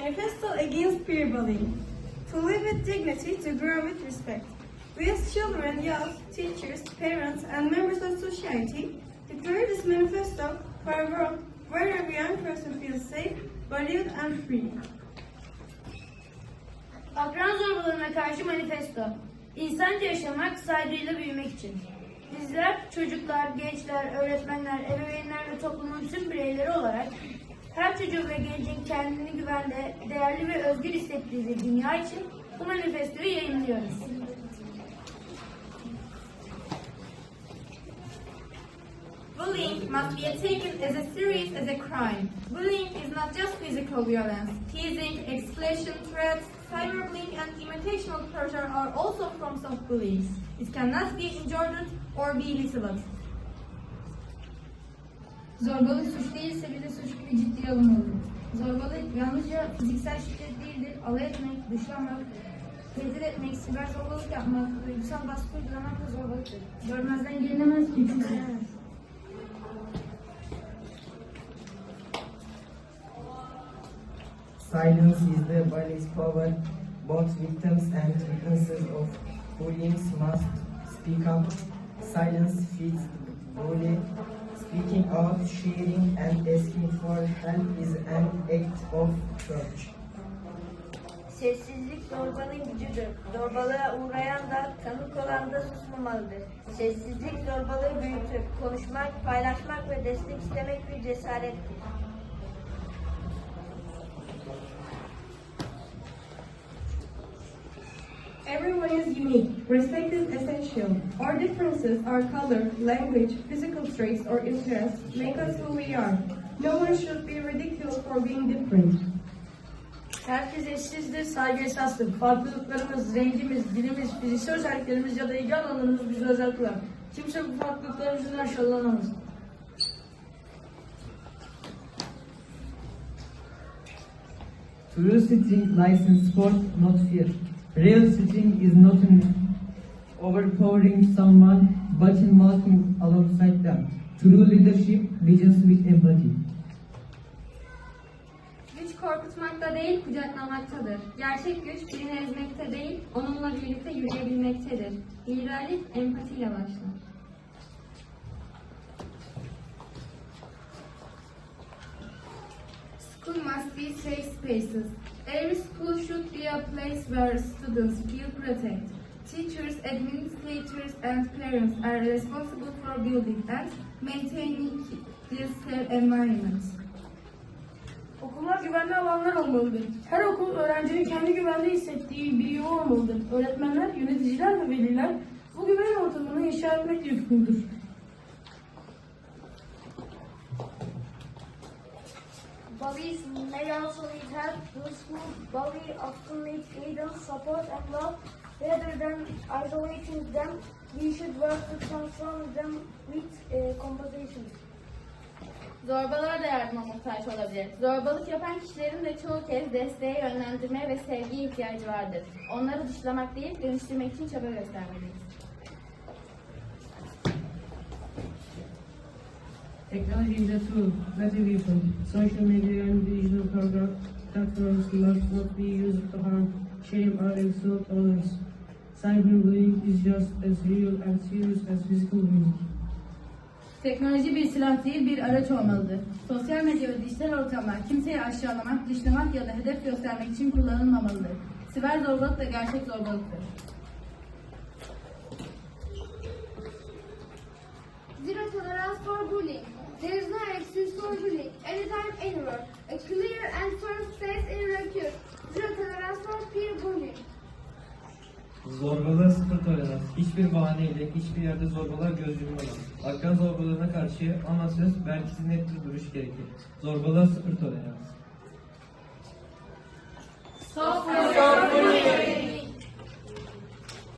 Manifesto Against Peer Bullying. To live with dignity, to grow with respect. We as children, youth, teachers, parents, and members of society declare this manifesto for a world where every young person feels safe, valued, and free. Akran zorbalığına karşı manifesto. İnsanca yaşamak, saygıyla büyümek için. Bizler, çocuklar, gençler, öğretmenler, ebeveynler ve toplumun tüm bireyleri olarak her çocuğun ve gencin kendini güvende, değerli ve özgür hissettiği bir dünya için bu manifestoyu yayınlıyoruz. Bullying must be taken as a serious as a crime. Bullying is not just physical violence. Teasing, exclusion, threats, cyberbullying, and imitational pressure are also forms of bullying. It cannot be endured or be listened. Zorbalık suç değilse bile suç gibi ciddiye alınmalıdır. Zorbalık yalnızca fiziksel şiddet değildir. Alay etmek, dışlamak, tehdit etmek, siber zorbalık yapmak, duygusal baskı uygulamak da zorbalıktır. Görmezden gelinemez, küçümsenemez. Silence is the bully's power. Both victims and witnesses of bullying must speak up. Silence feeds the bully. Speaking out, sharing, and asking for help is an act of courage. Sessizlik zorbalığın gücüdür. Zorbalığa uğrayan da tanık olan da susmamalıdır. Sessizlik zorbalığı büyütür. Konuşmak, paylaşmak ve destek istemek bir cesarettir. İs unique. Respect is essential. Our differences, our color, language, physical traits, or interests make us who we are. No one should be ridiculed for being different. Herkes eşsizdir, saygı esastır. Farklılıklarımız, rengimiz, dilimiz, fiziksel özelliklerimiz ya da ilgi alanlarımız bizi özel kılar. Kimse bu farklılıklarımızdan aşağılanamaz. Strength lies in sport, not fear. Real strength is not in overpowering someone, but in walking alongside them. True leadership begins with empathy. Güç korkutmakta değil, kucaklamaktadır. Gerçek güç birini ezmekte değil, onunla birlikte yürüyebilmektedir. Liderlik empatiyle başlar. School must be safe spaces. Every school should be a place where students feel protected. Teachers, administrators, and parents are responsible for building and maintaining this safe environment. Okullar güvenli alanlar olmalıdır. Her okul öğrencinin kendi güvende hissettiği bir yuva olmalıdır. Öğretmenler, yöneticiler ve veliler bu güven ortamını inşa etmekle yükümlüdür. May also need help. The school bully often needs guidance, support, and love. Rather than isolating them, we should work to transform them with uh, compassion. Zorbalar da yardıma muhtaç olabilir. Zorbalık yapan kişilerin de çoğu kez desteğe, yönlendirmeye ve sevgiye ihtiyacı vardır. Onları dışlamak değil, dönüştürmek için çaba göstermeliyiz. Technology is a tool, not a weapon. Social media and digital platforms must not be used to harm, shame, or insult others. Cyberbullying is just as real and serious as physical bullying. Teknoloji bir silah değil, bir araç olmalıdır. Sosyal medya ve dijital ortamlar kimseyi aşağılamak, dışlamak ya da hedef göstermek için kullanılmamalıdır. Siber zorbalık da gerçek zorbalıktır. Tolerance for bullying. There is no excuse for bullying. Anytime, anywhere. A clear and firm space in recruit. Zero tolerance for peer bullying. Zorbalığa sıfır tolerans. Hiçbir bahaneyle hiçbir yerde zorbalığa göz yumulmaz. Akran zorbalığına karşı ama söz belki net bir duruş gerekir. Zorbalığa sıfır tolerans. Stop bullying!